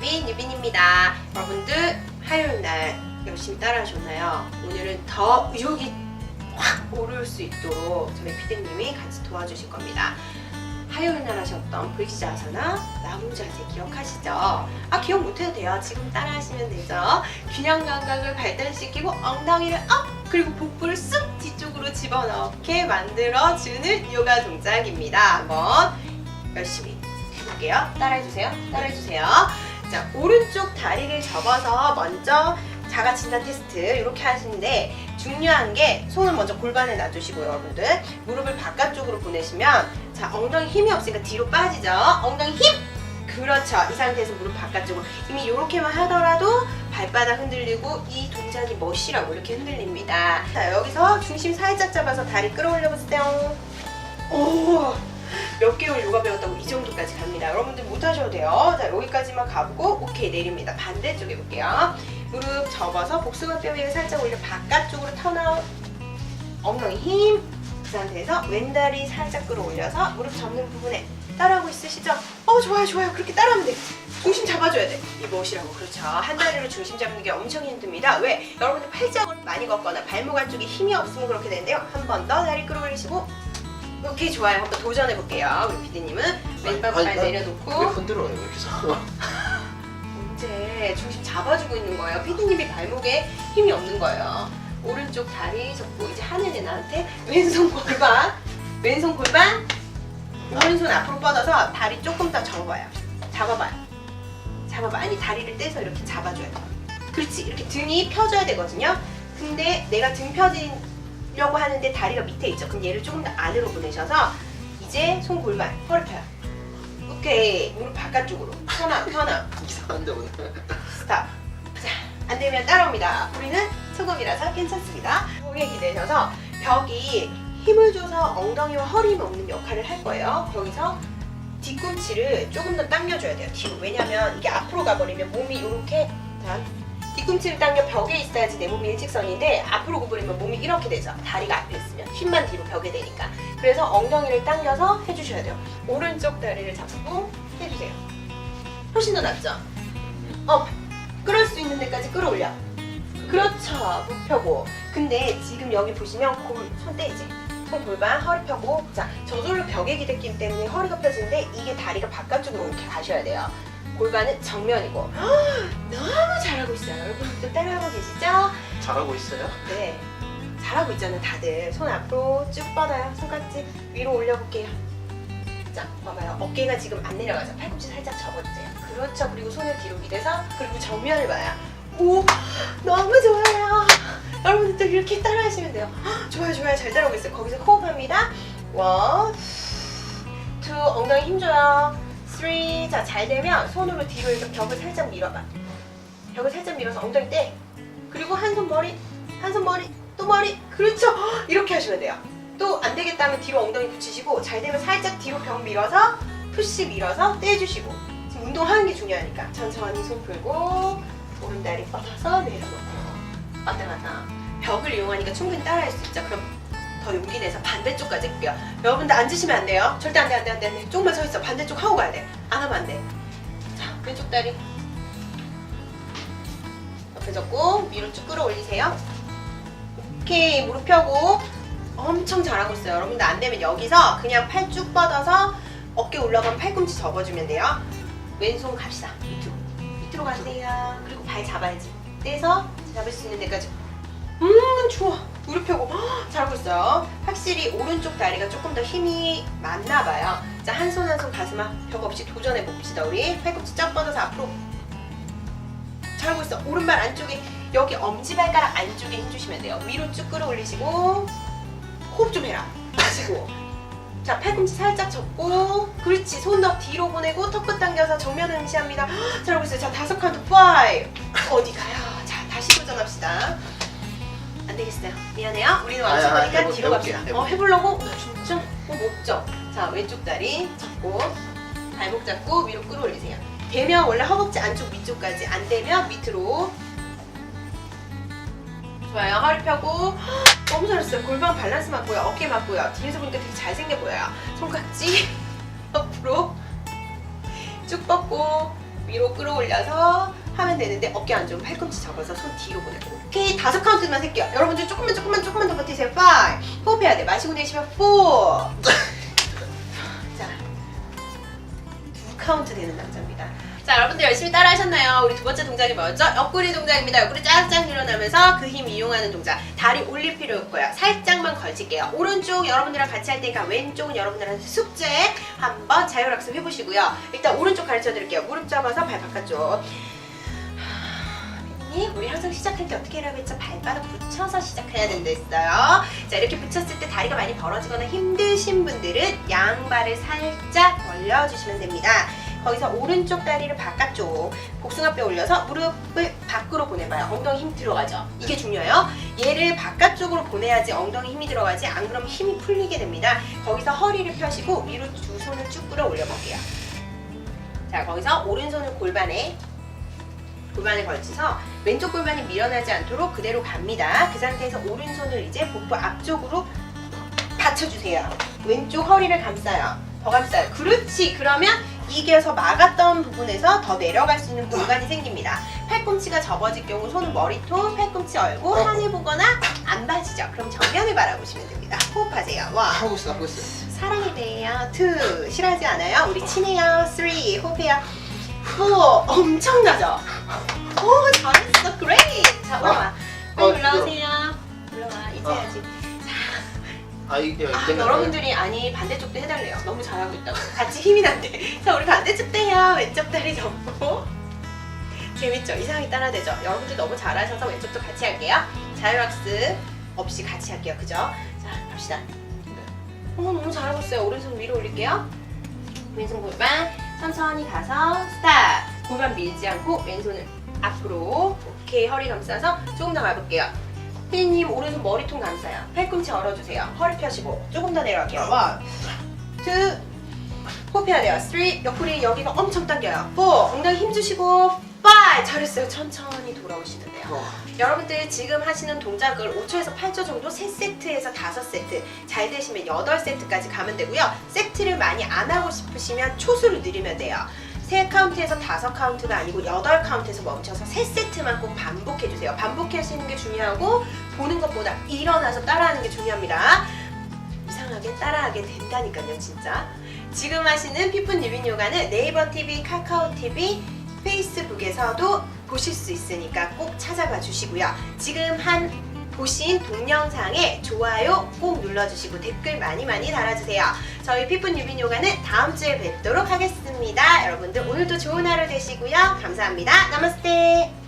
유빈 유빈입니다. 여러분들 화요일 날 열심히 따라하셨나요? 오늘은 더 의욕이 확 오를 수 있도록 저희 피디님이 같이 도와주실 겁니다. 화요일 날 하셨던 브릭스아사나 나무 자세 기억하시죠? 아 기억 못해도 돼요. 지금 따라하시면 되죠. 균형 감각을 발달시키고 엉덩이를 업 그리고 복부를 쑥 뒤쪽으로 집어넣게 만들어주는 요가 동작입니다. 한번 열심히 해볼게요. 따라해주세요. 따라해주세요. 자 오른쪽 다리를 접어서 먼저 자가 진단 테스트 이렇게 하시는데 중요한 게 손을 먼저 골반에 놔주시고요 여러분들. 무릎을 바깥쪽으로 보내시면 자 엉덩이 힘이 없으니까 뒤로 빠지죠? 엉덩이 힘! 그렇죠. 이 상태에서 무릎 바깥쪽으로. 이미 이렇게만 하더라도 발바닥 흔들리고 이 동작이 멋이라고 이렇게 흔들립니다. 자 여기서 중심 살짝 잡아서 다리 끌어올려 보세요. 오 몇 개월 요가 배웠다고 이 정도까지 갑니다. 여러분들 못하셔도 돼요. 자 여기까지만 가보고 오케이 내립니다. 반대쪽 해볼게요. 무릎 접어서 복숭아뼈 위에 살짝 올려 바깥쪽으로 턴아웃. 엉덩이 힘. 그 상태에서 왼다리 살짝 끌어올려서 무릎 접는 부분에 따라하고 있으시죠? 어 좋아요 좋아요. 그렇게 따라하면 돼. 중심 잡아줘야 돼이 무엇이라고. 그렇죠. 한 다리로 중심 잡는 게 엄청 힘듭니다. 왜? 여러분들 팔짱을 많이 걷거나 발목 안쪽에 힘이 없으면 그렇게 되는데요. 한 번 더 다리 끌어올리시고 오케이 좋아요 한번 도전해 볼게요 우리 피디님은 왼발 아니, 발 나- 내려놓고 왜 흔들어요 자꾸 이제 중심 잡아주고 있는 거예요. 피디님이 발목에 힘이 없는 거예요. 오른쪽 다리 접고 이제 하늘에 나한테 왼손 골반, 왼손 골반, 오른손 앞으로 뻗어서 다리 조금 더 접어봐요. 잡아봐요. 잡아봐. 아니 다리를 떼서 이렇게 잡아줘야 돼. 그렇지. 이렇게 등이 펴져야 되거든요. 근데 내가 등 펴 지려고 하는데 다리가 밑에 있죠. 그럼 얘를 조금 더 안으로 보내셔서 이제 손 골반, 허리 펴요. 오케이. 무릎 바깥쪽으로. 턴업, 턴업. 이상한데 오늘 스탑. 자, 안 되면 따라옵니다. 우리는 소금이라서 괜찮습니다. 목에 기대셔서 벽이 힘을 줘서 엉덩이와 허리 힘 없는 역할을 할 거예요. 거기서 뒤꿈치를 조금 더 당겨줘야 돼요. 뒤로. 왜냐면 이게 앞으로 가버리면 몸이 이렇게 자, 뒤꿈치를 당겨 벽에 있어야지 내 몸이 일직선인데 앞으로 구부리면 몸이 이렇게 되죠. 다리가 앞에 있으면 힘만 뒤로 벽에 되니까. 그래서 엉덩이를 당겨서 해주셔야 돼요. 오른쪽 다리를 잡고 해주세요. 훨씬 더 낫죠? 어, 끌을 수 있는 데까지 끌어올려. 그렇죠. 목 펴고. 근데 지금 여기 보시면 골, 손 떼지. 손 골반, 허리 펴고. 자, 저절로 벽에 기댔기 때문에 허리가 펴지는데 이게 다리가 바깥쪽으로 이렇게 가셔야 돼요. 골반은 정면이고. 헉, 너무 잘하고 있어요. 여러분들 따라하고 계시죠? 잘하고 있어요? 네. 잘하고 있잖아요, 다들. 손 앞으로 쭉 뻗어요. 손깍지 위로 올려볼게요. 자, 봐봐요. 어깨가 지금 안 내려가죠. 팔꿈치 살짝 접어주세요. 그렇죠. 그리고 손을 뒤로 기대서 그리고 정면을 봐요. 오, 너무 좋아요. 여러분들도 이렇게 따라하시면 돼요. 헉, 좋아요, 좋아요. 잘 따라오고 있어요. 거기서 호흡합니다. 원, 투, 엉덩이 힘줘요. 쓰리, 자, 잘 되면 손으로 뒤로 이렇게 벽을 살짝 밀어봐. 벽을 살짝 밀어서 엉덩이 떼. 그리고 한 손 머리, 한 손 머리, 또 머리. 그렇죠. 헉, 이렇게 하시면 돼요. 또 안 되겠다 하면 뒤로 엉덩이 붙이시고 잘 되면 살짝 뒤로 벽 밀어서 푸시 밀어서 떼주시고 지금 운동하는 게 중요하니까 천천히 손 풀고 오른다리 뻗어서 내려놓고 왔다 갔다 벽을 이용하니까 충분히 따라할 수 있죠. 그럼 더 용기 내서 반대쪽까지 해볼게요. 여러분들 앉으시면 안 돼요. 절대 안 돼, 안 돼, 안 돼, 안 돼. 조금만 서 있어. 반대쪽 하고 가야 돼. 안 하면 안 돼. 자, 왼쪽 다리 옆에 잡고 위로 쭉 끌어올리세요. 오케이, 무릎 펴고 엄청 잘하고 있어요. 여러분들 안 되면 여기서 그냥 팔 쭉 뻗어서 어깨 올라가면 팔꿈치 접어주면 돼요. 왼손 갑시다. 밑으로. 밑으로 가세요. 그리고 발 잡아야지. 떼서 잡을 수 있는 데까지. 음, 좋아. 무릎 펴고 헉, 잘하고 있어요. 확실히 오른쪽 다리가 조금 더 힘이 많나 봐요. 자, 한 손 한 손 가슴 앞벽 없이 도전해 봅시다. 우리 팔꿈치 쫙 뻗어서 앞으로. 잘하고 있어. 오른발 안쪽에 여기 엄지발가락 안쪽에 힘주시면 돼요. 위로 쭉 끌어올리시고 호흡 좀 해라. 마시고. 자, 팔꿈치 살짝 접고, 그렇지. 손 더 뒤로 보내고, 턱끝 당겨서 정면을 응시합니다. 헉, 잘하고 있어요. 자, 다섯 카운트, 5. 어디 가요? 자, 다시 도전합시다. 안 되겠어요. 미안해요. 우리는 아니, 해볼- 뒤로 해볼게, 갑시다. 해볼게. 어, 해보려고? 어, 진짜? 어, 멋져. 자, 왼쪽 다리 잡고, 발목 잡고, 위로 끌어올리세요. 되면 원래 허벅지 안쪽 위쪽까지, 안 되면 밑으로. 좋아요. 허리 펴고, 헉, 너무 잘했어요. 골반 밸런스 맞고요. 어깨 맞고요. 뒤에서 보니까 되게 잘생겨 보여요. 손깍지 옆으로 쭉 뻗고 위로 끌어올려서 하면 되는데 어깨 안 좋으면 팔꿈치 접어서 손 뒤로 보내고 오케이 다섯 카운트만 셀게요 여러분들 조금만 조금만 조금만 더 버티세요 5 호흡 해야 돼 마시고 내쉬면 4 자, 두 카운트 되는 남자입니다. 자, 여러분들 열심히 따라 하셨나요? 우리 두 번째 동작이 뭐였죠? 옆구리 동작입니다. 옆구리 쫙쫙 늘어나면서 그 힘 이용하는 동작. 다리 올릴 필요 없고요. 살짝만 걸칠게요. 오른쪽 여러분들이랑 같이 할 테니까 왼쪽은 여러분들한테 숙제 한번 자율학습 해보시고요. 일단 오른쪽 가르쳐 드릴게요. 무릎 잡아서 발 바깥쪽. 피디님, 우리 항상 시작할 때 어떻게 하라고 했죠? 발바닥 붙여서 시작해야 된다 했어요. 자, 이렇게 붙였을 때 다리가 많이 벌어지거나 힘드신 분들은 양발을 살짝 벌려주시면 됩니다. 거기서 오른쪽 다리를 바깥쪽 복숭아뼈 올려서 무릎을 밖으로 보내봐요. 엉덩이 힘 들어가죠. 이게 중요해요. 얘를 바깥쪽으로 보내야지 엉덩이 힘이 들어가지 안 그러면 힘이 풀리게 됩니다. 거기서 허리를 펴시고 위로 두 손을 쭉 끌어 올려 볼게요. 자 거기서 오른손을 골반에 골반에 걸쳐서 왼쪽 골반이 밀어나지 않도록 그대로 갑니다. 그 상태에서 오른손을 이제 복부 앞쪽으로 받쳐주세요. 왼쪽 허리를 감싸요. 더 감싸요. 그렇지. 그러면 이겨서 막았던 부분에서 더 내려갈 수 있는 공간이 생깁니다. 팔꿈치가 접어질 경우 손은 머리통, 팔꿈치 얼고 어. 하늘 보거나 안 봐지죠. 그럼 정면을 바라보시면 됩니다. 호흡하세요. 원. 하고 있어 하고 있어. 사랑이 돼요. 투 싫어하지 않아요. 우리 친해요. 쓰리 호흡해요. 포 엄청나죠. 오 잘했어. 그레이트. 자 올라와. 빨리 어, 올라오세요. 올라와. 이제 어. 해야지. 아 이게 아, 이때는 여러분들이 아니 반대쪽도 해달래요. 너무 잘하고 있다고. 같이 힘이 난대. 자 우리 반대쪽도 해요. 왼쪽 다리 접고. 재밌죠? 이상하게 따라되죠? 여러분들 너무 잘하셔서 왼쪽도 같이 할게요. 자율학습 없이 같이 할게요. 그죠? 자 갑시다. 어, 너무 잘하셨어요. 오른손 위로 올릴게요. 왼손 골반 천천히 가서 스탑. 골반 밀지 않고 왼손을 앞으로 오케이 허리 감싸서 조금 더 가볼게요. 피디님 오른손 머리통 감싸요. 팔꿈치 얼어주세요. 허리 펴시고 조금 더 내려갈게요. 원, 투, 호흡해야 돼요. 쓰리, 옆구리 여기가 엄청 당겨요. 포, 엉덩이 힘 주시고 파이 잘했어요. 천천히 돌아오시는데요. 어, 여러분들 지금 하시는 동작을 5초에서 8초 정도 3세트에서 5세트 잘 되시면 8세트까지 가면 되고요. 세트를 많이 안 하고 싶으시면 초수를 늘리면 돼요. 3 카운트에서 5 카운트가 아니고 8 카운트에서 멈춰서 3세트만 꼭 반복해주세요. 반복하시는 게 중요하고 보는 것보다 일어나서 따라하는 게 중요합니다. 이상하게 따라하게 된다니까요 진짜. 지금 하시는 피푼 유빈 요가는 네이버 TV, 카카오 TV, 페이스북에서도 보실 수 있으니까 꼭 찾아봐 주시고요. 지금 한 보신 동영상에 좋아요 꼭 눌러주시고 댓글 많이 많이 달아주세요. 저희 피푼 유빈 요가는 다음 주에 뵙도록 하겠습니다. 여러분들 오늘도 좋은 하루 되시고요. 감사합니다. 나마스테.